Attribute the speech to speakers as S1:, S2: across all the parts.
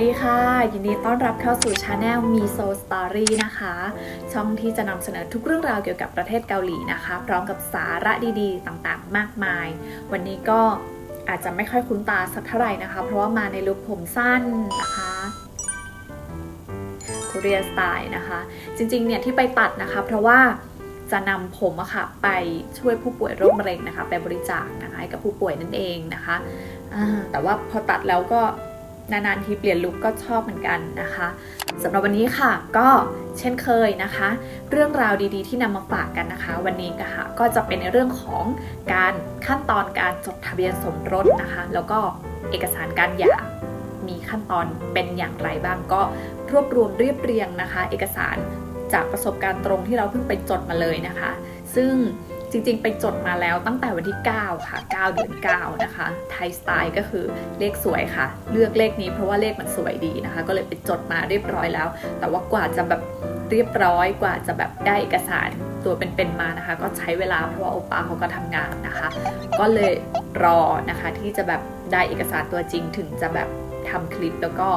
S1: ดีค่ะ ยินดีต้อนรับเข้าสู่ช anel มีโซสตอรี่นะคะ ช่องที่จะนำเสนอทุกเรื่องราวเกี่ยวกับประเทศเกาหลีนะคะ พร้อมกับสาระดีๆ ต่างๆ มากมาย วันนี้ก็อาจจะไม่ค่อยคุ้นตาสักเท่าไหร่นะคะ เพราะว่ามาในลุคผมสั้นนะคะค o เรียสไตล์นะคะ จริงๆเนี่ยที่ไปตัดนะคะ เพราะว่าจะนำผมอะค่ะไปช่วยผู้ป่วยโรคมะเร็งนะคะ ไปบริจาคนะคะให้กับผู้ป่วยนั่นเองนะคะแต่ว่าพอตัดแล้วก็ นานๆทีเปลี่ยนลุคก็ชอบเหมือนกันนะคะสำหรับวันนี้ค่ะก็เช่นเคยนะคะ เรื่องราวดีๆ ที่นำมาฝากกันนะคะ วันนี้ก็ค่ะก็จะเป็นในเรื่องของการขั้นตอนการจดทะเบียนสมรสนะคะ แล้วก็เอกสารการหย่ามีขั้นตอนเป็นอย่างไรบ้างก็รวบรวมเรียบเรียงนะคะ เอกสารจากประสบการณ์ตรงที่เราเพิ่งไปจดมาเลยนะคะ ซึ่ง จริงๆ ไปจดมาแล้วตั้งแต่วันที่ 9 ค่ะ 9 เดือน 9 นะคะ ไทยสไตล์ก็คือเลขสวยค่ะ เลือกเลขนี้เพราะว่าเลขมันสวยดีนะคะ ก็เลยไปจดมาเรียบร้อยแล้ว แต่ว่ากว่าจะแบบเรียบร้อยกว่าจะแบบได้เอกสารตัวเป็นๆมานะคะ ก็ใช้เวลาเพราะว่าโอป้าเขาก็ทำงานนะคะ ก็เลยรอนะคะที่จะแบบได้เอกสารตัวจริงถึงจะแบบทำคลิปแล้วก็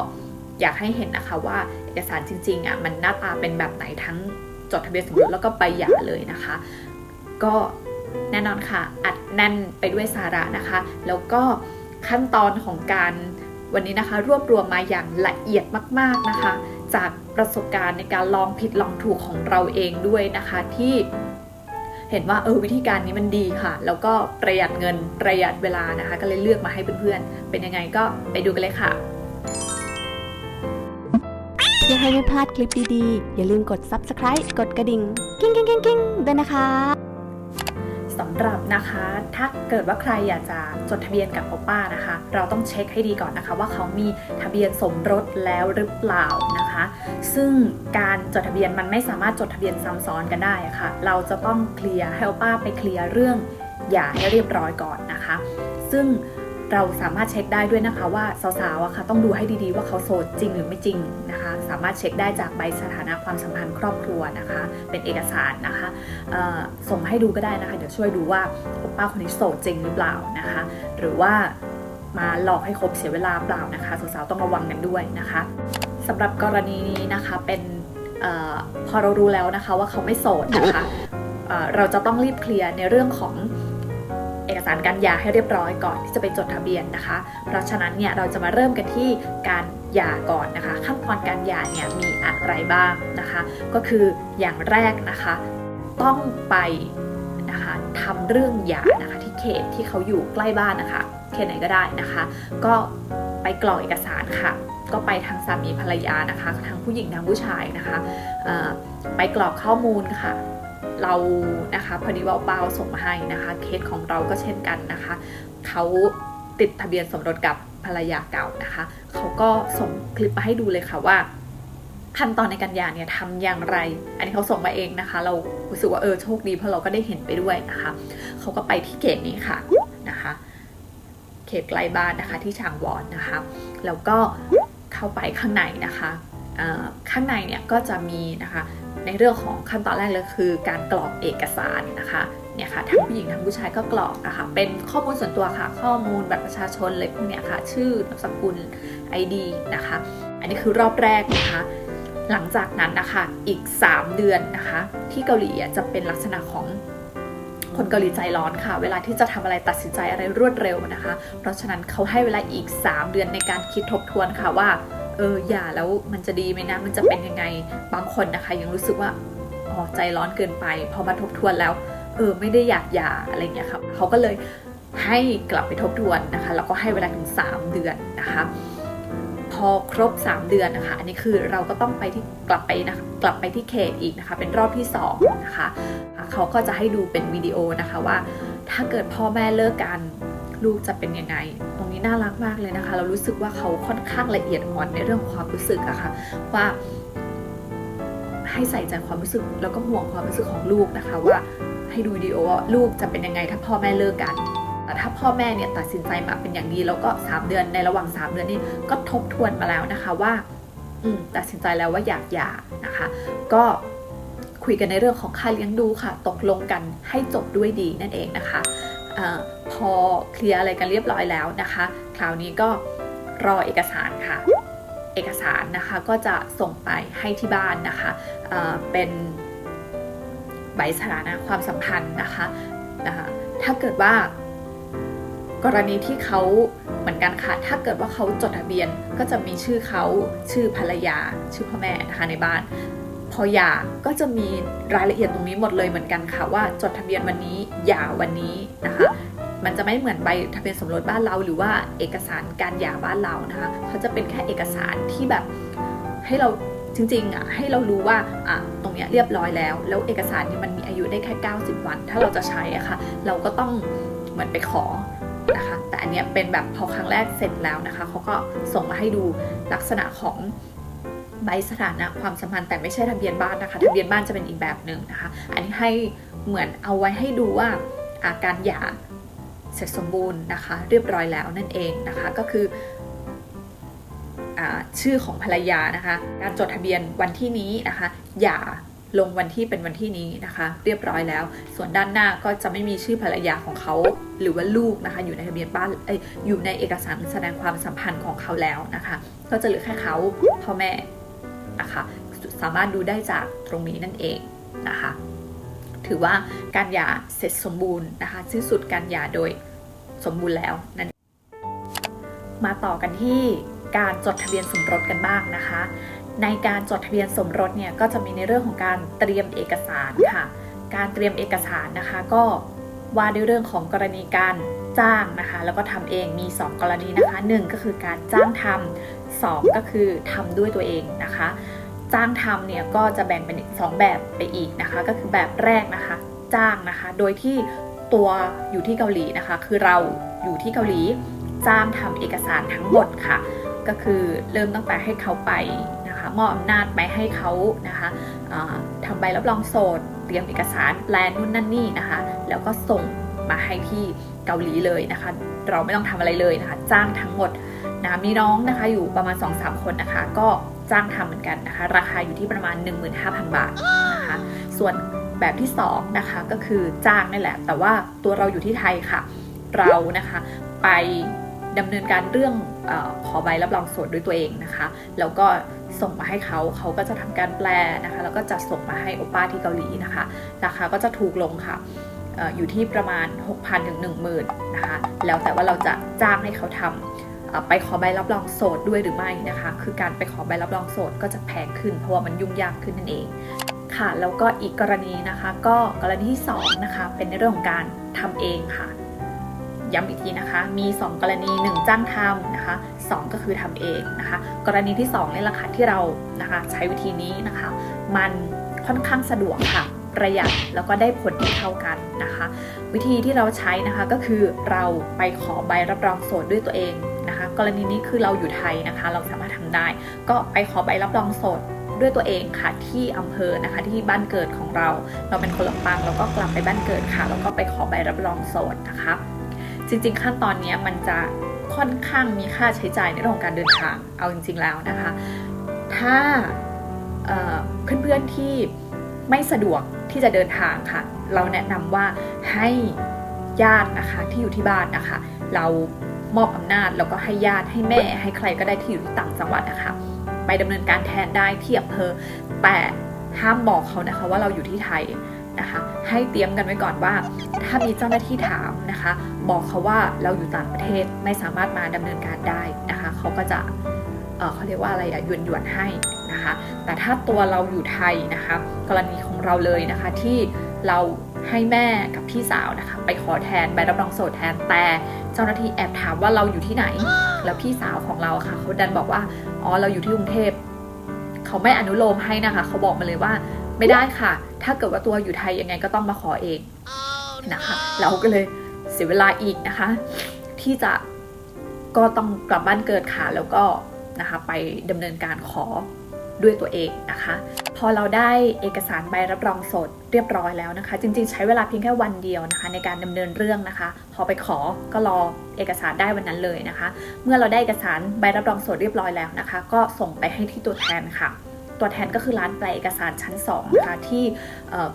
S1: อยากให้เห็นนะคะว่าเอกสารจริงๆอะมันหน้าตาเป็นแบบไหนทั้งจดทะเบียนสมรสแล้วก็ใบหย่าเลยนะคะ ก็แน่นอนค่ะ อัดแน่นไปด้วยสาระนะคะ แล้วก็ขั้นตอนของการวันนี้นะคะ รวบรวมมาอย่างละเอียดมาก ๆนะคะ จากประสบการณ์ในการลองผิดลองถูกของเราเองด้วยนะคะที่เห็นว่าเออวิธีการนี้มันดีค่ะ แล้วก็ประหยัดเงินประหยัดเวลานะคะ ก็เลยเลือกมาให้เพื่อนๆ เป็นยังไงก็ไปดูกันเลยค่ะ
S2: เพื่อให้ไม่พลาดคลิปดีๆ อย่าลืมกด subscribe กดกระดิ่ง กิ้งกิ้งกิ้งกิ้งด้วยนะคะ
S1: สำหรับนะคะ ถ้าเกิดว่าใครอยากจะจดทะเบียนกับโอป้านะคะ เราต้องเช็คให้ดีก่อนนะคะ ว่าเขามีทะเบียนสมรสแล้วหรือเปล่านะคะ ซึ่งการจดทะเบียนมันไม่สามารถจดทะเบียนซ้ำซ้อนกันได้ะค่ะ เราจะต้องเคลียร์ให้โอป้าไปเคลียร์เรื่องหย่าให้เรียบร้อยก่อนนะคะ ซึ่ง เราสามารถเช็คได้ด้วยนะคะว่าสาวๆอะค่ะต้องดูให้ดีๆว่าเขาโสดจริงหรือไม่จริงนะคะ สามารถเช็คได้จากใบสถานะความสัมพันธ์ครอบครัวนะคะ เป็นเอกสารนะคะส่งให้ดูก็ได้นะคะ เดี๋ยวช่วยดูว่าป้าคนนี้โสดจริงหรือเปล่านะคะ หรือว่ามาหลอกให้คบเสียเวลาเปล่านะคะสาวๆต้องระวังกันด้วยนะคะสำหรับกรณีนี้นะคะเป็นอพอเรารู้แล้วนะคะว่าเขาไม่โสดนะคะเเราจะต้องรีบเคลียร์ในเรื่องของ อกสารการหย่าให้เรียบร้อยก่อนที่จะไปจดทะเบียนนะคะ เพราะฉะนั้นเนี่ยเราจะมาเริ่มกันที่การหย่าก่อนนะคะ ขั้นตอนการหย่าเนี่ยมีอะไรบ้างนะคะ ก็คืออย่างแรกนะคะ ต้องไปนะคะทำเรื่องหย่านะคะที่เขตที่เขาอยู่ใกล้บ้านนะคะเขตไหนก็ได้นะคะ ก็ไปกรอกเอกสารค่ะก็ไปทางสามีภรรยานะคะทั้งผู้หญิงทั้งผู้ชายนะคะไปกรอกข้อมูลค่ะ เรานะคะพอดีว่าเปาส่งมาให้นะคะเคสของเราก็เช่นกันนะคะเขาติดทะเบียนสมรสกับภรรยาเก่านะคะเขาก็ส่งคลิปมาให้ดูเลยค่ะว่าขั้นตอนในการหย่าเนี่ยทำอย่างไร อันนี้เขาส่งมาเองนะคะ เรารู้สึกว่าเออโชคดีเพราะเราก็ได้เห็นไปด้วยนะคะเขาก็ไปที่เขตนี้ค่ะนะคะ เขตใกล้บ้านนะคะที่ชางวอนนะคะ แล้วก็เข้าไปข้างในนะคะข้างในเนี่ยก็จะมีนะคะ ในเรื่องของขั้นตอนแรกเลยคือการกรอกเอกสารนะคะเนี่ยค่ะทั้งผู้หญิงทั้งผู้ชายก็กรอกนะคะเป็นข้อมูลส่วนตัวค่ะ ข้อมูลบัตรประชาชนเลยพวกเนี้ยค่ะ ชื่อนามสกุล ID นะคะ อันนี้คือรอบแรกนะคะ หลังจากนั้นนะคะอีก 3 เดือนนะคะ ที่เกาหลีจะเป็นลักษณะของคนเกาหลีใจร้อนค่ะ เวลาที่จะทำอะไรตัดสินใจอะไรรวดเร็วนะคะ เพราะฉะนั้นเขาให้เวลาอีก 3 เดือนในการคิดทบทวนค่ะว่า เอออย่าแล้วมันจะดีไหมนะ มันจะเป็นยังไงบางคนนะคะ ยังรู้สึกว่าอ๋อใจร้อนเกินไป พอมาทบทวนแล้ว เออไม่ได้อยากหย่าอะไรเงี้ยครับเขาก็เลยให้กลับไปทบทวนนะคะแล้วก็ให้เวลาถึง 3 เดือนนะคะพอครบ 3 เดือนนะคะ อันนี้คือเราก็ต้องไปที่กลับไปนะคะกลับไปที่เขตอีกนะคะ เป็นรอบที่2นะคะเขาก็จะให้ดูเป็นวิดีโอนะคะว่า ถ้าเกิดพ่อแม่เลิกกัน ลูกจะเป็นยังไง ตรงนี้น่ารักมากเลยนะคะ เรารู้สึกว่าเขาค่อนข้างละเอียดอ่อนในเรื่องความรู้สึกอะคะ่ะว่าให้ใส่ใจความรู้สึกแล้วก็ห่วงความรู้สึกของลูกนะคะ ว่าให้ดูดีโอว่าลูกจะเป็นยังไงถ้าพ่อแม่เลิกกันแต่ถ้าพ่อแม่เนี่ยตัดสินใจมาเป็นอย่างดีแล้วก็ 3 เดือนในระหว่าง 3 เดือนนี่ก็ทบทวนมาแล้วนะคะว่าอืตัดสินใจแล้วว่าอยากหย่านะคะ ก็คุยกันในเรื่องของค่าเลี้ยงดูค่ะ ตกลงกันให้จบด้วยดีนั่นเองนะคะ อพอเคลียร์อะไรกันเรียบร้อยแล้วนะคะ คราวนี้ก็รอเอกสารค่ะ เอกสารนะคะก็จะส่งไปให้ที่บ้านนะคะเเป็นใบสถานะความสัมพันธ์นะคะนะคะ ถ้าเกิดว่ากรณีที่เขาเหมือนกันค่ะ ถ้าเกิดว่าเขาจดทะเบียนก็จะมีชื่อเขาชื่อภรรยา ชื่อพ่อแม่นะคะในบ้าน อหย่าก็จะมีรายละเอียดตรงนี้หมดเลยเหมือนกันค่ะว่าจดทะเบียนวันนี้หย่าวันนี้นะคะมันจะไม่เหมือนใบทะเบียนสมรสบ้านเรา หรือว่าเอกสารการหย่าบ้านเรานะคะเขาจะเป็นแค่เอกสารที่แบบให้เราจริงๆอะให้เรารู้ว่าอะตรงเนี้ยเรียบร้อยแล้ว แล้วเอกสารนี้มันมีอายุได้แค่ 90 วัน ถ้าเราจะใช้อะค่ะเราก็ต้องเหมือนไปขอนะคะแต่อันเนี้ยเป็นแบบพอครั้งแรกเสร็จแล้วนะคะเขาก็ส่งมาให้ดูลักษณะของ ใบสถานะความสัมพันธ์แต่ไม่ใช่ทะเบียนบ้านนะคะทะเบียนบ้านจะเป็นอีกแบบหนึ่งนะคะ อันนี้ให้เหมือนเอาไว้ให้ดูว่าอาการหย่าเสร็จสมบูรณ์นะคะ เรียบร้อยแล้วนั่นเองนะคะก็คืออชื่อของภรรยานะคะ การจดทะเบียนวันที่นี้นะคะหย่าลงวันที่เป็นวันที่นี้นะคะ เรียบร้อยแล้ว ส่วนด้านหน้าก็จะไม่มีชื่อภรรยาของเขา หรือว่าลูกนะคะ อยู่ในทะเบียนบ้านออยู่ในเอกสารแสดงความสัมพันธ์ของเขาแล้วนะคะ ก็จะเหลือแค่เขาพ่อแม่ะคะ สามารถดูได้จากตรงนี้นั่นเองนะคะ ถือว่าการหย่าเสร็จสมบูรณ์นะคะสิ้นสุดการหย่าโดยสมบูรณ์แล้วนั่นมาต่อกันที่การจดทะเบียนสมรสกันบ้างนะคะ ในการจดทะเบียนสมรสเนี่ยก็จะมีในเรื่องของการเตรียมเอกสารค่ะ การเตรียมเอกสารนะคะก็ว่าด้วยเรื่องของกรณีการจ้างนะคะ แล้วก็ทำเองมี 2 กรณีนะคะ 1 ก็คือการจ้างทำ 2 ก็คือทำด้วยตัวเองนะคะ จ้างทำเนี่ยก็จะแบ่งเป็น 2 แบบไปอีกนะคะ ก็คือแบบแรกนะคะ จ้างนะคะ โดยที่ตัวอยู่ที่เกาหลีนะคะ คือเราอยู่ที่เกาหลีจ้างทำเอกสารทั้งหมดค่ะ ก็คือเริ่มตั้งแต่ให้เขาไปนะคะมอบอำนาจไปให้เขานะคะทำใบรับรองโสดเตรียมเอกสารแปลนู่นนั่นนี่นะคะ แล้วก็ส่งมาให้ที่เกาหลีเลยนะคะ เราไม่ต้องทำอะไรเลยนะคะ จ้างทั้งหมด นะมีน้องนะคะอยู่ประมาณ 2-3 คนนะคะ ก็จ้างทำเหมือนกันนะคะ ราคาอยู่ที่ประมาณ 15,000 บาทนะคะ ส่วนแบบที่2นะคะก็คือจ้างนี่แหละ แต่ว่าตัวเราอยู่ที่ไทยค่ะ เรานะคะไปดำเนินการเรื่องอขอใบรับรองสดด้วยตัวเองนะคะ แล้วก็ส่งมาให้เขาเขาก็จะทำการแปลนะคะ แล้วก็จะส่งมาให้โอป้าที่เกาหลีนะคะ ราคาก็จะถูกลงค่ะออยู่ที่ประมาณ 6,000ถึง10,000นะคะ แล้วแต่ว่าเราจะจ้างให้เขาทำเอ่อ ไปขอใบรับรองโสดด้วยหรือไม่นะคะ คือการไปขอใบรับรองโสดก็จะแพงขึ้น เพราะว่ามันยุ่งยากขึ้นนั่นเองค่ะแล้วก็อีกกรณีนะคะก็กรณีที่2นะคะเป็นในเรื่องของการทำเองค่ะ ย้ำอีกทีนะคะ มี 2 กรณี 1 จ้างทำนะคะ 2 ก็คือทำเองนะคะ กรณีที่2นี่แหละค่ะที่เรานะคะใช้วิธีนี้นะคะ มันค่อนข้างสะดวกค่ะประหยัดแล้วก็ได้ผลที่เท่ากันนะคะ วิธีที่เราใช้นะคะก็คือเราไปขอใบรับรองโสดด้วยตัวเอง นะคะ กรณีนี้คือเราอยู่ไทยนะคะ เราสามารถทำได้ ก็ไปขอใบรับรองสดด้วยตัวเองค่ะที่อำเภอนะคะที่บ้านเกิดของเรา เราเป็นคนลำปางเราก็กลับไปบ้านเกิดค่ะแล้วก็ไปขอใบรับรองโสดนะคะ จริงๆขั้นตอนนี้มันจะค่อนข้างมีค่าใช้จ่ายในเรื่องของการเดินทางเอาจริง ๆแล้วนะคะ ถ้าเเพื่อนๆที่ไม่สะดวกที่จะเดินทางค่ะ เราแนะนำว่าให้ญาตินะคะที่อยู่ที่บ้านนะคะ เรา มอบอำนาจแล้วก็ให้ญาติให้แม่ให้ใครก็ได้ที่อยู่ที่ต่างจังหวัดนะคะไปดำเนินการแทนได้ที่อำเภอแต่ห้ามบอกเขานะคะว่าเราอยู่ที่ไทยนะคะให้เตรียมกันไว้ก่อนว่า ถ้ามีเจ้าหน้าที่ถามนะคะ บอกเขาว่าเราอยู่ต่างประเทศไม่สามารถมาดำเนินการได้นะคะเขาก็จะเเขาเรียกว่าอะไรอะยวนยวนให้นะคะ แต่ถ้าตัวเราอยู่ไทยนะคะ กรณีของเราเลยนะคะที่เรา ให้แม่กับพี่สาวนะคะ ไปขอแทนใบรับรองโสดแทนแต่เจ้าหน้าที่แอบถามว่าเราอยู่ที่ไหน แล้วพี่สาวของเราค่ะเขาดันบอกว่าอ๋อเราอยู่ที่กรุงเทพเขาไม่อนุโลมให้นะคะ เขาบอกมาเลยว่าไม่ได้ค่ะ ถ้าเกิดว่าตัวอยู่ไทยยังไงก็ต้องมาขอเองนะคะ เราก็เลยเสียเวลาอีกนะคะ ที่จะก็ต้องกลับบ้านเกิดค่ะแล้วก็นะคะ ไปดำเนินการขอด้วยตัวเองนะคะ พอเราได้เอกสารใบรับรองสดเรียบร้อยแล้วนะคะ จริงๆ ใช้เวลาเพียงแค่วันเดียวนะคะ ในการดำเนินเรื่องนะคะ พอไปขอก็รอเอกสารได้วันนั้นเลยนะคะ เมื่อเราได้เอกสารใบรับรองสดเรียบร้อยแล้วนะคะ ก็ส่งไปให้ที่ตัวแทนค่ะตัวแทนก็คือร้านแปลเอกสารชั้น2นะคะที่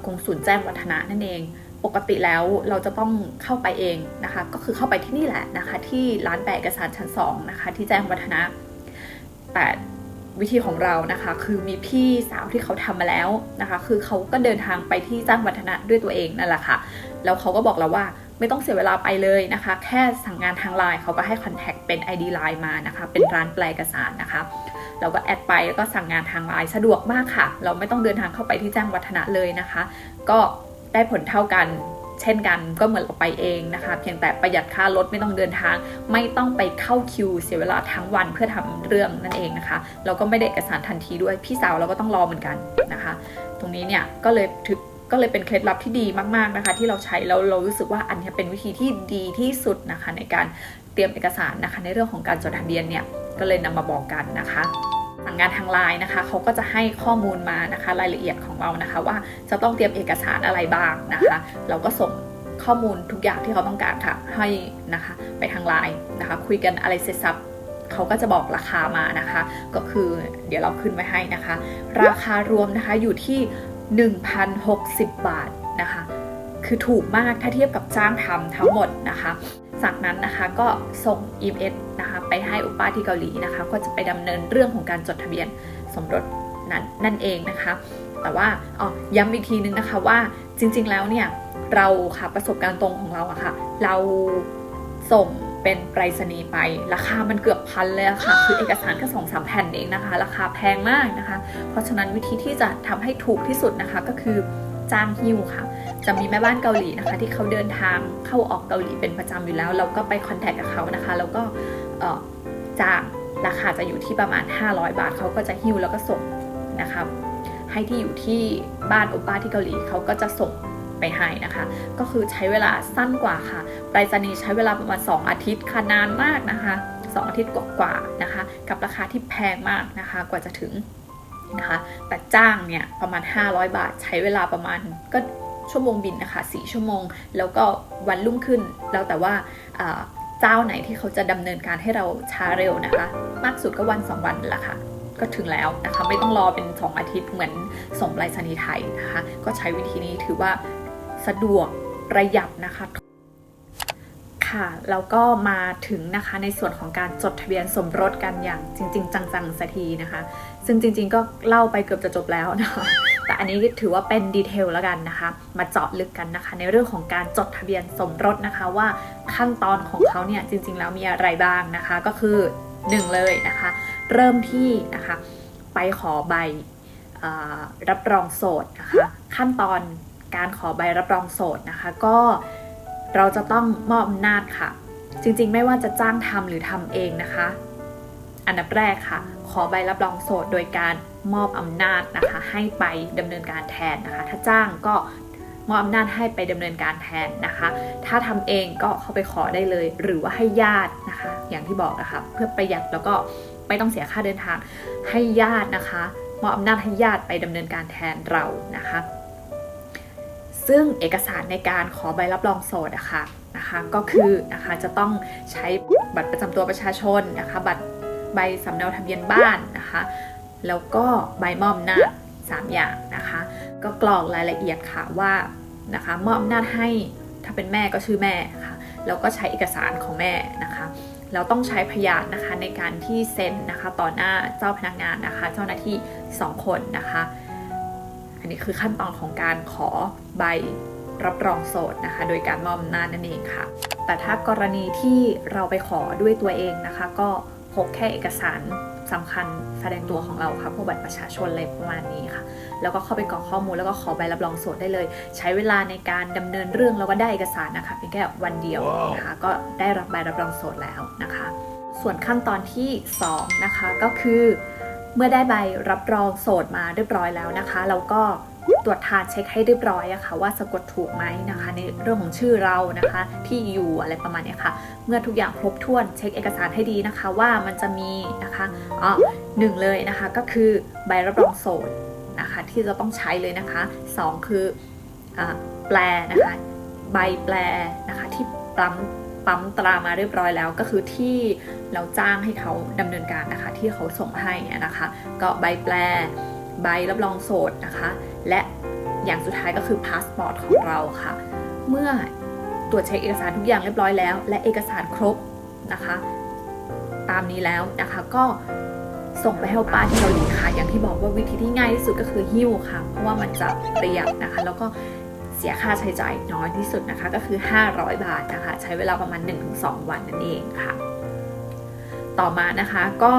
S1: กรุงศูนย์แจ้งวัฒนะนั่นเอง ปกติแล้วเราจะต้องเข้าไปเองนะคะ ก็คือเข้าไปที่นี่แหละนะคะ ที่ร้านแปลเอกสารชั้น2นะคะที่แจ้งวัฒนะแต่ วิธีของเรานะคะ คือมีพี่สาวที่เขาทำมาแล้วนะคะ คือเขาก็เดินทางไปที่จ้างวัฒนะด้วยตัวเองนั่นแหละค่ะ แล้วเขาก็บอกเราว่าไม่ต้องเสียเวลาไปเลยนะคะ แค่สั่งงานทางไลน์เขาก็ให้คอนแทคเป็น ID ไลน์มานะคะ เป็นร้านแปลเอกสารนะคะ เราก็แอดไปแล้วก็สั่งงานทางไลน์สะดวกมากค่ะ เราไม่ต้องเดินทางเข้าไปที่จ้างวัฒนะเลยนะคะ ก็ได้ผลเท่ากัน เช่นกันก็เหมือนเราไปเองนะคะ เพียงแต่ประหยัดค่ารถไม่ต้องเดินทาง ไม่ต้องไปเข้าคิวเสียเวลาทั้งวันเพื่อทำเรื่องนั่นเองนะคะเราก็ไม่ได้เอกสารทันทีด้วยพี่สาวเราก็ต้องรอเหมือนกันนะคะ ตรงนี้เนี่ยก็เลยถือก็เลยเป็นเคล็ดลับที่ดีมากๆนะคะ ที่เราใช้แล้วเรารู้สึกว่าอันเนี้ยเป็นวิธีที่ดีที่สุดนะคะ ในการเตรียมเอกสารนะคะ ในเรื่องของการจดทะเบียนเนี่ยก็เลยนำมาบอกกันนะคะสั่ งงานทางไลน์นะคะเขาก็จะให้ข้อมูลมานะคะ รายละเอียดของเรานะคะ ว่าจะต้องเตรียมเอกสารอะไรบ้างนะคะ เราก็ส่งข้อมูลทุกอย่างที่เขาต้องการค่ะให้นะคะ ไปทางไลน์นะคะ คุยกันอะไรเสร็จสับเขาก็จะบอกราคามานะคะ ก็คือเดี๋ยวเราขึ้นไว้ให้นะคะ ราคารวมนะคะอยู่ที่ 1,060 บาทนะคะ คือถูกมากถ้าเทียบกับจ้างทำทั้งหมดนะคะ จากนั้นนะคะก็ส่ง e m s นะคะ ให้อุป้าที่เกาหลีนะคะ ก็จะไปดำเนินเรื่องของการจดทะเบียนสมรสนั้นนั่นเองนะคะ แต่ว่าอ๋อย้ำอีกทีนึงนะคะว่าจริง ๆ แล้วเนี่ยเราค่ะประสบการณ์ตรงของเราอะค่ะ เราส่งเป็นไปรษณีย์ไป ราคามันเกือบพันเลยค่ะ คือเอกสารแค่สองสามแผ่นเองนะคะ ราคาแพงมากนะคะ เพราะฉะนั้นวิธีที่จะทำให้ถูกที่สุดนะคะก็คือจ้างฮิ้วค่ะ จะมีแม่บ้านเกาหลีนะคะ ที่เขาเดินทางเข้าออกเกาหลีเป็นประจำอยู่แล้ว เราก็ไปคอนแทคกับเขานะคะ แล้วก็ จ้างราคาจะอยู่ที่ประมาณ 500 บาทเขาก็จะหิ้วแล้วก็ส่งนะคะให้ที่อยู่ที่บ้านโอป้าที่เกาหลีเขาก็จะส่งไปให้นะคะ ก็คือใช้เวลาสั้นกว่าค่ะไปรษณีย์ใช้เวลาประมาณ 2 อาทิตย์ค่ะนานมากนะคะ2อาทิตย์กว่าๆนะคะ กับราคาที่แพงมากนะคะกว่าจะถึงนะคะแต่จ้างเนี่ยประมาณ 500 บาท ใช้เวลาประมาณก็ชั่วโมงบินนะคะ4ชั่วโมง แล้วก็วันรุ่งขึ้นแล้วแต่ว่าอ่า เจ้าไหนที่เขาจะดำเนินการให้เราช้าเร็วนะคะ มากสุดก็วัน 2 วันนั่นละค่ะ ก็ถึงแล้วนะคะ ไม่ต้องรอเป็น 2 อาทิตย์เหมือนส่งไปรษณีย์ไทยนะคะ ก็ใช้วิธีนี้ถือว่าสะดวกประหยัดนะคะค่ะแล้วก็มาถึงนะคะในส่วนของการจดทะเบียนสมรสกันอย่างจริง ๆ จังๆสักทีนะคะ ซึ่งจริง ๆ ก็เล่าไปเกือบจะจบแล้วนะคะ แต่อันนี้ถือว่าเป็นดีเทลแล้วกันนะคะ มาเจาะลึกกันนะคะ ในเรื่องของการจดทะเบียนสมรสนะคะว่าขั้นตอนของเขาเนี่ยจริง ๆ แล้วมีอะไรบ้างนะคะ ก็คือหนึ่งเลยนะคะ เริ่มที่นะคะไปขอใบรับรองโสดนะคะ ขั้นตอนการขอใบรับรองโสดนะคะ ก็เราจะต้องมอบอำนาจค่ะ จริงๆ ไม่ว่าจะจ้างทำหรือทำเองนะคะ อันดับแรกค่ะ ขอใบรับรองโสดโดยการมอบอำนาจนะคะ ให้ไปดำเนินการแทนนะคะ ถ้าจ้างก็มอบอำนาจให้ไปดำเนินการแทนนะคะ ถ้าทำเองก็เข้าไปขอได้เลย หรือว่าให้ญาตินะคะ อย่างที่บอกนะคะเพื่อประหยัดแล้วก็ไม่ต้องเสียค่าเดินทาง ให้ญาตินะคะมอบอำนาจให้ญาติไปดำเนินการแทนเรานะคะ ซึ่งเอกสารในการขอใบรับรองโสดอะคะนะคะ ก็คือนะคะจะต้องใช้บัตรประจำตัวประชาชนนะคะ บัตร ใบสำเนาทะเบียนบ้านนะคะ แล้วก็ใบมอบอำนาจ3อย่างนะคะ ก็กรอกรายละเอียดค่ะว่านะคะมอบนาจให้ถ้าเป็นแม่ก็ชื่อแม่ค่ะแล้วก็ใช้เอกสารของแม่นะคะเราต้องใช้พยานนะคะในการที่เซ็นนะคะต่อหน้าเจ้าพนักงานนะคะ เจ้าหน้าที่ 2 คนนะคะ อันนี้คือขั้นตอนของการขอใบรับรองโสดนะคะ โดยการมอบนาจนั่นเองค่ะ แต่ถ้ากรณีที่เราไปขอด้วยตัวเองนะคะ ก็ พกแค่เอกสารสำคัญแสดงตัวของเราค่ะพวกบัตรประชาชนอะไรประมาณนี้ค่ะ แล้วก็เข้าไปกรอกข้อมูลแล้วก็ขอใบรับรองโสดได้เลย ใช้เวลาในการดำเนินเรื่องแล้วก็ได้เอกสารนะคะเพียงแค่วันเดียวนะคะก็ได้รับใบรับรองโสดแล้วนะคะ ส่วนขั้นตอนที่ 2 นะคะก็คือ เมื่อได้ใบรับรองโสดมาเรียบร้อยแล้วนะคะ เราก็ตรวจทานเช็คให้เรียบร้อยอะค่ะว่าสะกดถูกไหมนะคะ ในเรื่องของชื่อเรานะคะ ที่อยู่อะไรประมาณนี้ค่ะ เมื่อทุกอย่างครบถ้วนเช็คเอกสารให้ดีนะคะ ว่ามันจะมีนะคะอ๋อหนึ่งเลยนะคะก็คือใบรับรองโสดนะคะที่จะต้องใช้เลยนะคะสองคืออาแปลนะคะ ใบแปลนะคะที่ปั๊ม ปั๊มตรามาเรียบร้อยแล้ว ก็คือที่เราจ้างให้เขาดำเนินการนะคะ ที่เขาส่งให้นะคะ ก็ใบแปล ใบรับรองโสดนะคะ และอย่างสุดท้ายก็คือพาสปอร์ตของเราค่ะ เมื่อตรวจเช็คเอกสารทุกอย่างเรียบร้อยแล้ว และเอกสารครบนะคะ ตามนี้แล้วนะคะก็ส่งไปให้โอป้าที่เกาหลีค่ะ อย่างที่บอกว่าวิธีที่ง่ายที่สุดก็คือหิ้วค่ะ เพราะว่ามันจะประหยัดนะคะ แล้วก็ เสียค่าใช้จ่ายน้อยที่สุดนะคะก็คือ 500 บาทนะคะ ใช้เวลาประมาณ 1-2 วันนั่นเองค่ะ ต่อมานะคะก็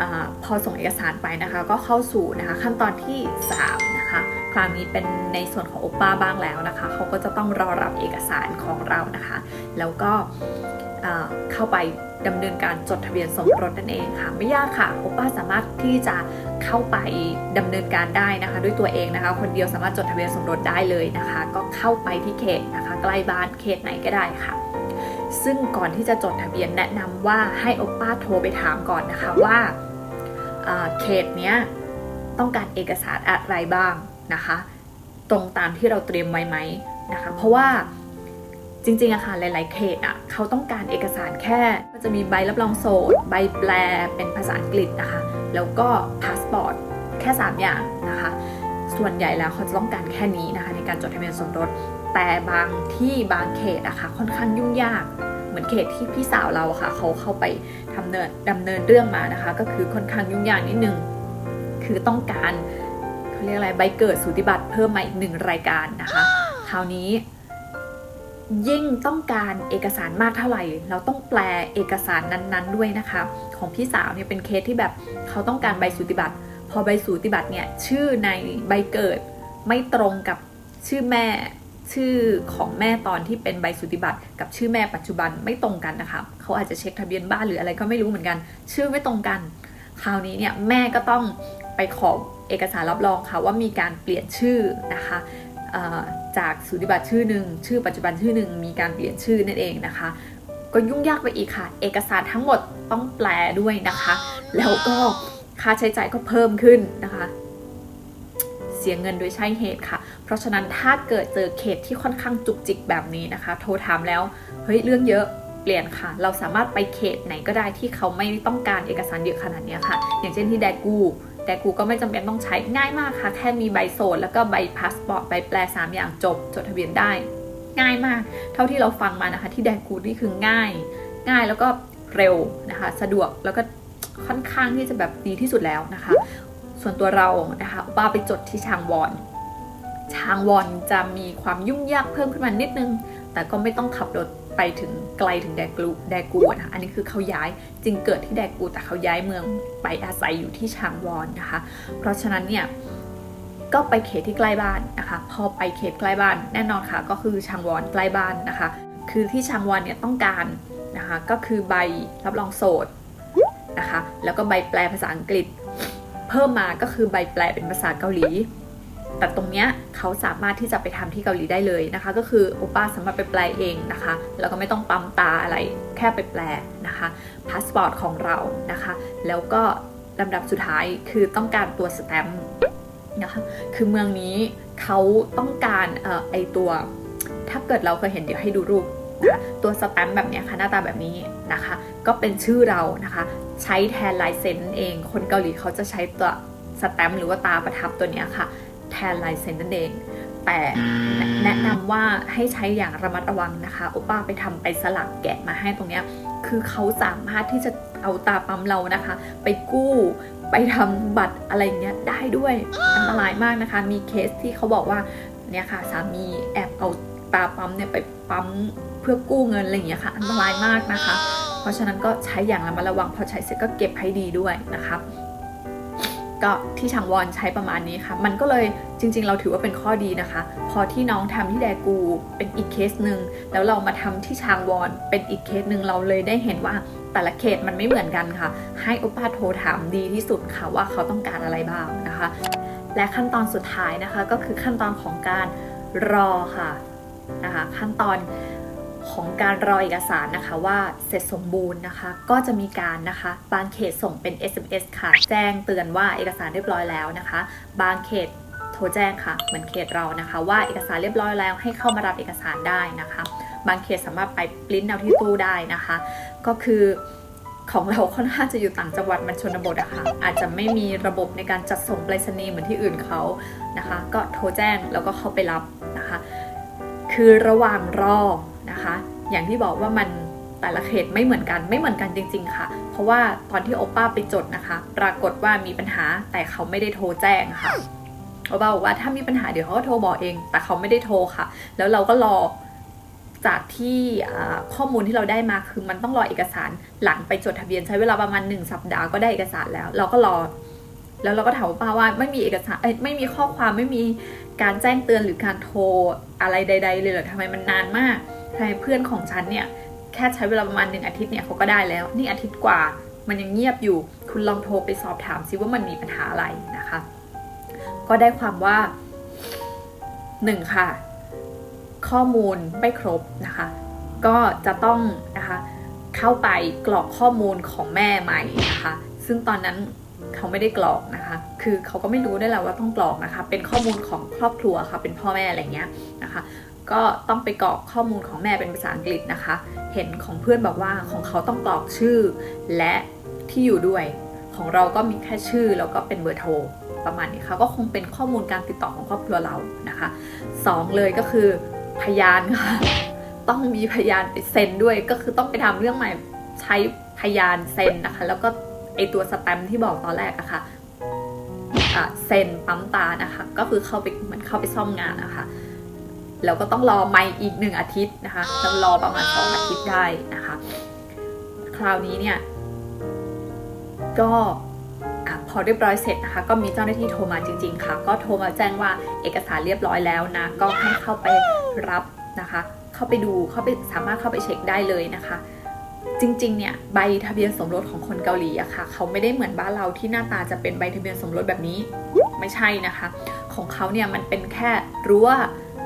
S1: อพอส่งเอกสารไปนะคะก็เข้าสู่นะคะขั้นตอนที่ 3 นะคะคราวนี้เป็นในส่วนของโอป้าบ้างแล้วนะคะเขาก็จะต้องรอรับเอกสารของเรานะคะ แล้วก็เข้าไป ดำเนินการจดทะเบียนสมรสนั่นเองค่ะ ไม่ยากค่ะโอป้าสามารถที่จะเข้าไปดำเนินการได้นะคะ ด้วยตัวเองนะคะ คนเดียวสามารถจดทะเบียนสมรสได้เลยนะคะ ก็เข้าไปที่เขตนะคะ ใกล้บ้านเขตไหนก็ได้ค่ะซึ่งก่อนที่จะจดทะเบียนแนะนำว่าให้โอป้าโทรไปถามก่อนนะคะว่าเขตเนี้ยต้องการเอกสารอะไรบ้างนะคะ ตรงตามที่เราเตรียมไว้ไหมนะคะ เพราะว่า จริงๆอะค่ะหลาย ๆ เขตอะเขาต้องการเอกสารแค่ก็จะมีใบรับรองโสด ใบแปลเป็นภาษาอังกฤษนะคะ แล้วก็พาสปอร์ตแค่ 3 อย่างนะคะ ส่วนใหญ่แล้วเขาจะต้องการแค่นี้นะคะในการจดทะเบียนสมรส แต่บางที่บางเขตอะค่ะค่อนข้างยุ่งยาก เหมือนเขตที่พี่สาวเราอะค่ะเขาเข้าไปทำเนินดำเนินเรื่องมานะคะ ก็คือค่อนข้างยุ่งยากนิดนึง คือต้องการเขาเรียกอะไรใบเกิดสูติบัตรเพิ่มมาอีกหนึ่งรายการนะคะ คราวนี้ ยิ่งต้องการเอกสารมากเท่าไหร่ เราต้องแปลเอกสารนั้นๆด้วยนะคะ ของพี่สาวเนี่ยเป็นเคสที่แบบเขาต้องการใบสูติบัตร พอใบสูติบัตรเนี่ยชื่อในใบเกิดไม่ตรงกับชื่อแม่ชื่อของแม่ตอนที่เป็นใบสูติบัตรกับชื่อแม่ปัจจุบันไม่ตรงกันนะคะเขาอาจจะเช็คทะเบียนบ้านหรืออะไรก็ไม่รู้เหมือนกัน ชื่อไม่ตรงกัน คราวนี้เนี่ยแม่ก็ต้องไปขอเอกสารรับรองค่ะว่ามีการเปลี่ยนชื่อนะคะ จากสูติบัตรชื่อหนึ่งชื่อปัจจุบันชื่อหนึ่งมีการเปลี่ยนชื่อนั่นเองนะคะ ก็ยุ่งยากไปอีกค่ะ เอกสารทั้งหมดต้องแปลด้วยนะคะ แล้วก็ค่าใช้จ่ายก็เพิ่มขึ้นนะคะ เสียเงินโดยใช่เหตุค่ะ เพราะฉะนั้นถ้าเกิดเจอเขตที่ค่อนข้างจุกจิกแบบนี้นะคะ โทรถามแล้วเฮ้ยเรื่องเยอะเปลี่ยนค่ะ เราสามารถไปเขตไหนก็ได้ที่เขาไม่ต้องการเอกสารเยอะขนาดนี้ค่ะ อย่างเช่นที่แดกู แดกูก็ไม่จำเป็นต้องใช้ง่ายมากค่ะ แค่มีใบโสดแล้วก็ใบพาสปอร์ตใบแปล 3 อย่างจบ จดทะเบียนได้ ง่ายมาก เท่าที่เราฟังมานะคะ ที่แดกูนี่คือง่าย ง่ายแล้วก็เร็วนะคะ สะดวกแล้วก็ค่อนข้างที่จะแบบดีที่สุดแล้วนะคะ ส่วนตัวเรานะคะป้าไปจดที่ชางวอนชางวอนจะมีความยุ่งยากเพิ่มขึ้นมานิดนึง แต่ก็ไม่ต้องขับรถ ไปถึงไกลถึงแดกูแดกูนะคะอันนี้คือเขาย้ายจริงเกิดที่แดกูแต่เขาย้ายเมืองไปอาศัยอยู่ที่ชางวอนนะคะ เพราะฉะนั้นเนี่ยก็ไปเขตที่ใกล้บ้านนะคะ พอไปเขตใกล้บ้านแน่นอนค่ะ ก็คือชางวอนใกล้บ้านนะคะ คือที่ชางวอนเนี่ยต้องการนะคะก็คือใบรับรองโสดนะคะ แล้วก็ใบแปลภาษาอังกฤษ เพิ่มมาก็คือใบแปลเป็นภาษาเกาหลี แต่ตรงเนี้ยเขาสามารถที่จะไปทำที่เกาหลีได้เลยนะคะ ก็คือโอป้าสามารถไปแปลเองนะคะ แล้วก็ไม่ต้องปั๊มตาอะไรแค่ไปแปลนะคะพาสปอร์ตของเรานะคะ แล้วก็ลำดับสุดท้ายคือต้องการตัวสแตมป์นะคะคือเมืองนี้เขาต้องการเอ่อไอตัว ถ้าเกิดเราเคยเห็นเดี๋ยวให้ดูรูปนะตัวสแตมป์แบบเนี้ยค่ะหน้าตาแบบนี้นะคะ ก็เป็นชื่อเรานะคะ ใช้แทนลายเซ็นเอง คนเกาหลีเขาจะใช้ตัวสแตมป์หรือว่าตาประทับตัวเนี้ยค่ะ แทนลายเซ็นนั่นเอง แต่แนะนำว่าให้ใช้อย่างระมัดระวังนะคะโอป้าไปทำไปสลักแกะมาให้ตรงเนี้ยคือเขาสามารถที่จะเอาตาปั๊มเรานะคะ ไปกู้ไปทำบัตรอะไรเงี้ยได้ด้วยอันตรายมากนะคะ มีเคสที่เขาบอกว่าเนี่ยค่ะสามีแอบเอาตาปั๊มเนี่ยไปปั๊มเพื่อกู้เงินอะไรอย่างเงี้ยค่ะอันตรายมากนะคะ เพราะฉะนั้นก็ใช้อย่างระมัดระวังพอใช้เสร็จก็เก็บให้ดีด้วยนะคะ ก็ที่ชางวอนใช้ประมาณนี้ค่ะ มันก็เลยจริง ๆ เราถือว่าเป็นข้อดีนะคะ พอที่น้องทำที่แดกูเป็นอีกเคสหนึ่งแล้วเรามาทำที่ชางวอนเป็นอีกเคสหนึ่งเราเลยได้เห็นว่าแต่ละเขตมันไม่เหมือนกันค่ะ ให้โอป้าโทรถามดีที่สุดค่ะว่าเขาต้องการอะไรบ้างนะคะ และขั้นตอนสุดท้ายนะคะก็คือขั้นตอนของการรอค่ะนะคะขั้นตอน ของการรอเอกสารนะคะว่าเสร็จสมบูรณ์นะคะ ก็จะมีการนะคะบางเขตส่งเป็น SMS ค่ะ แจ้งเตือนว่าเอกสารเรียบร้อยแล้วนะคะ บางเขตโทรแจ้งค่ะ เหมือนเขตเรานะคะ ว่าเอกสารเรียบร้อยแล้วให้เข้ามารับเอกสารได้นะคะ บางเขตสามารถไปปริ้นเอาที่ตู้ได้นะคะ ก็คือของเราค่อนข้างจะอยู่ต่างจังหวัดมันชนบทอะค่ะอาจจะไม่มีระบบในการจัดส่งไปรษณีย์เหมือนที่อื่นเขานะคะ ก็โทรแจ้งแล้วก็เข้าไปรับนะคะ คือระหว่างรอ นะคะ อย่างที่บอกว่ามันแต่ละเขตไม่เหมือนกันไม่เหมือนกันจริง ๆ ค่ะ เพราะว่าตอนที่โอป้าไปจดนะคะ ปรากฏว่ามีปัญหาแต่เขาไม่ได้โทรแจ้งค่ะโอป้าบอกว่าถ้ามีปัญหาเดี๋ยวเขาก็โทรบอกเอง แต่เขาไม่ได้โทรค่ะ แล้วเราก็รอจากที่ข้อมูลที่เราได้มาคือมันต้องรอเอกสารหลังไปจดทะเบียนใช้เวลาประมาณหนึ่งสัปดาห์ก็ได้เอกสารแล้ว เราก็รอ แล้วเราก็ถามป้าว่าไม่มีเอกสารไม่มีข้อความไม่มีการแจ้งเตือนหรือการโทรอะไรใด ๆ เลยเหรอทำไมมันนานมาก ทำไมเพื่อนของฉันเนี่ยแค่ใช้เวลาประมาณหนึ่งอาทิตย์เนี่ยเขาก็ได้แล้ว นี่อาทิตย์กว่ามันยังเงียบอยู่ คุณลองโทรไปสอบถามซิว่ามันมีปัญหาอะไรนะคะ ก็ได้ความว่าหนึ่งค่ะ ข้อมูลไม่ครบนะคะ ก็จะต้องนะคะเข้าไปกรอกข้อมูลของแม่ใหม่นะคะ ซึ่งตอนนั้นเขาไม่ได้กรอกนะคะ คือเขาก็ไม่รู้ได้วยแหละว่าต้องกรอกนะคะ เป็นข้อมูลของครอบครัวค่ะ เป็นพ่อแม่อะไรเงี้ยนะคะ ก็ต้องไปกรอกข้อมูลของแม่เป็นภาษาอังกฤษนะคะ เห็นของเพื่อนบอกว่าของเขาต้องกรอกชื่อ และที่อยู่ด้วย ของเราก็มีแค่ชื่อแล้วก็เป็นเบอร์โทรประมาณนี้ค่ะ ก็คงเป็นข้อมูลการติดต่อของครอบครัวเรานะคะสองเลยก็คือพยานค่ะต้องมีพยานไปเซ็นด้วยก็คือต้องไปทำเรื่องใหม่ใช้พยานเซ็นนะคะ แล้วก็ไอตัวสแตมป์ที่บอกตอนแรกอะค่ะอะเซ็นปั๊มตานะคะ ก็คือเข้าไปเหมือนเข้าไปซ่อมงานนะคะ แล้วก็ต้องรอไม่อีกหนึ่งอาทิตย์นะคะแล้วรอประมาณสองอาทิตย์ได้นะคะ คราวนี้เนี่ย ก็พอเรียบร้อยเสร็จนะคะ ก็มีเจ้าหน้าที่โทรมาจริง ๆ ค่ะ ก็โทรมาแจ้งว่าเอกสารเรียบร้อยแล้วนะ ก็ให้เข้าไปรับนะคะ เข้าไปดูเข้าไปสามารถเข้าไปเช็คได้เลยนะคะจริงๆ เนี่ยใบทะเบียนสมรสของคนเกาหลีอะค่ะ เขาไม่ได้เหมือนบ้านเราที่หน้าตาจะเป็นใบทะเบียนสมรสแบบนี้ ไม่ใช่นะคะ ของเขาเนี่ยมันเป็นแค่รู้ว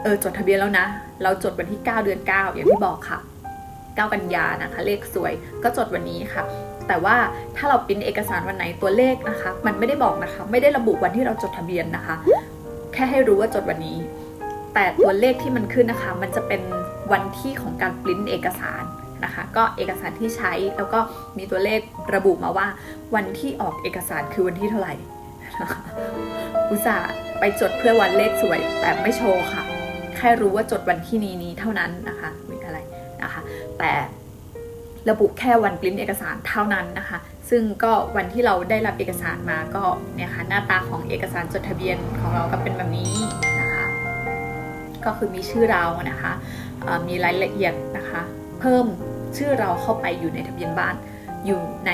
S1: เออจดทะเบียนแล้วนะ เราจดวันที่ 9 เดือน 9 อย่างที่บอกค่ะ 9 กันยานะคะ เลขสวยก็จดวันนี้ค่ะ แต่ว่าถ้าเราปริ้นเอกสารวันไหนตัวเลขนะคะ มันไม่ได้บอกนะคะ ไม่ได้ระบุวันที่เราจดทะเบียนนะคะ แค่ให้รู้ว่าจดวันนี้ แต่ตัวเลขที่มันขึ้นนะคะ มันจะเป็นวันที่ของการปริ้นเอกสารนะคะ ก็เอกสารที่ใช้แล้วก็มีตัวเลขระบุมาว่า วันที่ออกเอกสารคือวันที่เท่าไหร่นะคะอุตส่าห์ไปจดเพื่อวันเลขสวยแต่ไม่โชว์ค่ะ ค่รู้ว่าจดวันที่นี้นี้เท่านั้นนะคะมีอะไรนะคะ แต่ระบุแค่วันปริ้นเอกสารเท่านั้นนะคะ ซึ่งก็วันที่เราได้รับเอกสารมาก็เนี่ยค่ะหน้าตาของเอกสารจดทะเบียนของเราก็เป็นแบบนี้นะคะ ก็คือมีชื่อเรานะคะมีรายละเอียดนะคะ เพิ่มชื่อเราเข้าไปอยู่ในทะเบียนบ้านอยู่ใน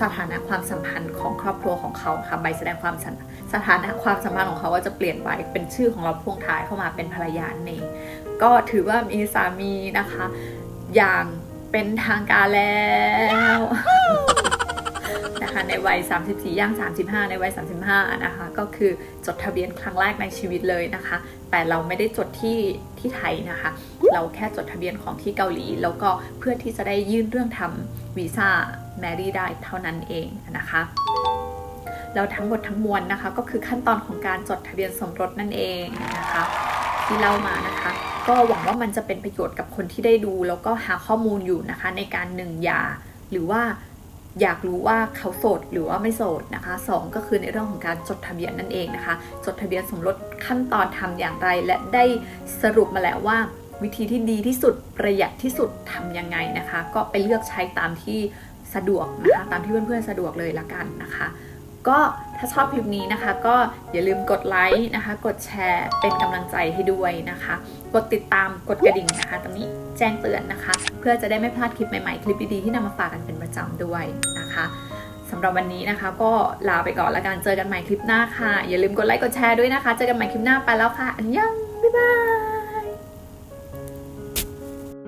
S1: สถานะความสัมพันธ์ของครอบครัวของเขาค่ะใบแสดงความสสถานะความสัมพันธ์ของเขาก็จะเปลี่ยนไปเป็นชื่อของเราพ่วงท้ายเข้ามาเป็นภรรยาในเองก็ถือว่ามีสามีนะคะ อย่างเป็นทางการแล้วนะคะในวัย 34 ย่าง 35 ในวัย 35 นะคะ ก็คือจดทะเบียนครั้งแรกในชีวิตเลยนะคะ แต่เราไม่ได้จดที่ที่ไทยนะคะ เราแค่จดทะเบียนของที่เกาหลี แล้วก็เพื่อที่จะได้ยื่นเรื่องทำวีซ่า แมรี่ได้เท่านั้นเองนะคะแล้วทั้งหมดทั้งมวลนะคะ ก็คือขั้นตอนของการจดทะเบียนสมรสนั่นเองนะคะ ที่เล่ามานะคะ ก็หวังว่ามันจะเป็นประโยชน์กับคนที่ได้ดู แล้วก็หาข้อมูลอยู่นะคะ ในการหนึ่งยา หรือว่าอยากรู้ว่าเขาโสดหรือว่าไม่โสดนะคะสองก็คือในเรื่องของการจดทะเบียนนั่นเองนะคะ จดทะเบียนสมรสขั้นตอนทำอย่างไร และได้สรุปมาแล้วว่า วิธีที่ดีที่สุดประหยัดที่สุดทำยังไงนะคะ ก็ไปเลือกใช้ตามที่ สะดวกนะคะ ตามที่เพื่อนๆสะดวกเลยละกันนะคะ ก็ถ้าชอบคลิปนี้นะคะ ก็อย่าลืมกดไลค์นะคะ กดแชร์เป็นกำลังใจให้ด้วยนะคะ กดติดตามกดกระดิ่งนะคะตรงนี้แจ้งเตือนนะคะ เพื่อจะได้ไม่พลาดคลิปใหม่ๆ คลิปดีๆที่นำมาฝากกันเป็นประจำด้วยนะคะสำหรับวันนี้นะคะ ก็ลาไปก่อนละกันเจอกันใหม่คลิปหน้าค่ะ อย่าลืมกดไลค์กดแชร์ด้วยนะคะ เจอกันใหม่คลิปหน้าไปแล้วค่ะ อันยังบ๊ายบาย